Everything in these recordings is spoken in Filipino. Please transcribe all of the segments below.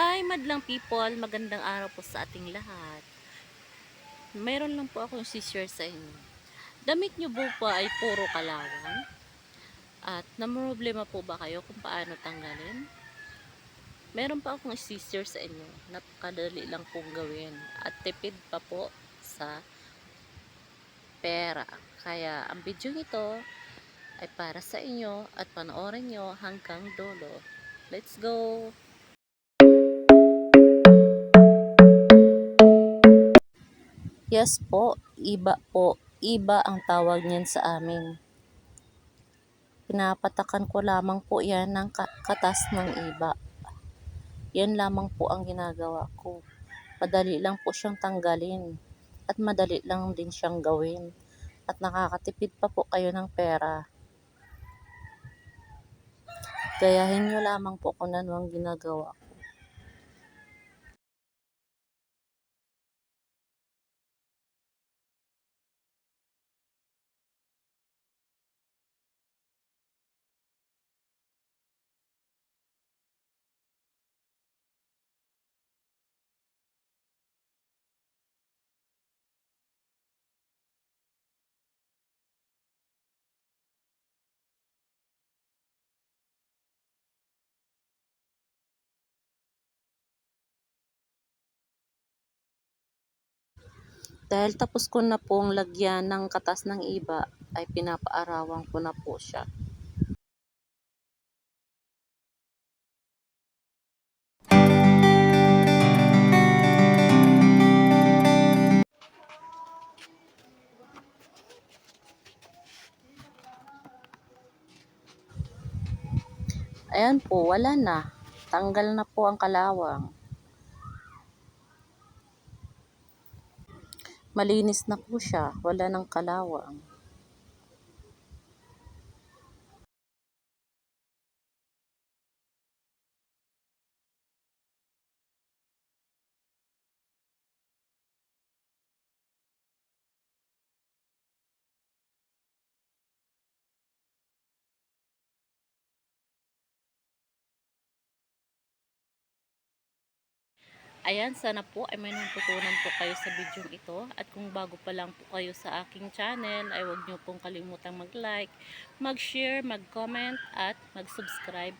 Hi madlang people, magandang araw po sa ating lahat. Mayroon lang po akong share sa inyo. Damit nyo po pa ay puro kalawang? At namroblema po ba kayo kung paano tanggalin? Meron pa akong share sa inyo. Napakadali lang pong gawin. At tipid pa po sa pera. Kaya ang video ito ay para sa inyo at panoorin nyo hanggang dulo. Let's go! Yes po, iba po. Iba ang tawag niyan sa amin. Pinapatakan ko lamang po yan ng ka- katas ng iba. Yan lamang po ang ginagawa ko. Madali lang po siyang tanggalin. At madali lang din siyang gawin. At nakakatipid pa po kayo ng pera. Gayahin nyo lamang po kung ano ang ginagawa ko. Dahil tapos ko na pong lagyan ng katas ng iba, ay pinapaarawan ko na po siya. Ayan po, wala na. Tanggal na po ang kalawang. Malinis na po siya, wala ng kalawang. Ayan, sana po ay may natutunan po kayo sa video ito. At kung bago pa lang po kayo sa aking channel, ay huwag niyo pong kalimutang mag-like, mag-share, mag-comment, at mag-subscribe.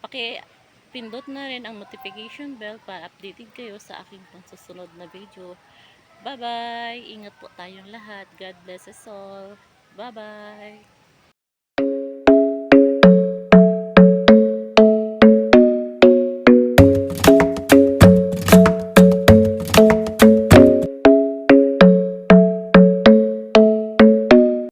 Paki pindot na rin ang notification bell para updated kayo sa aking pang susunod na video. Bye-bye! Ingat po tayong lahat. God bless us all. Bye-bye!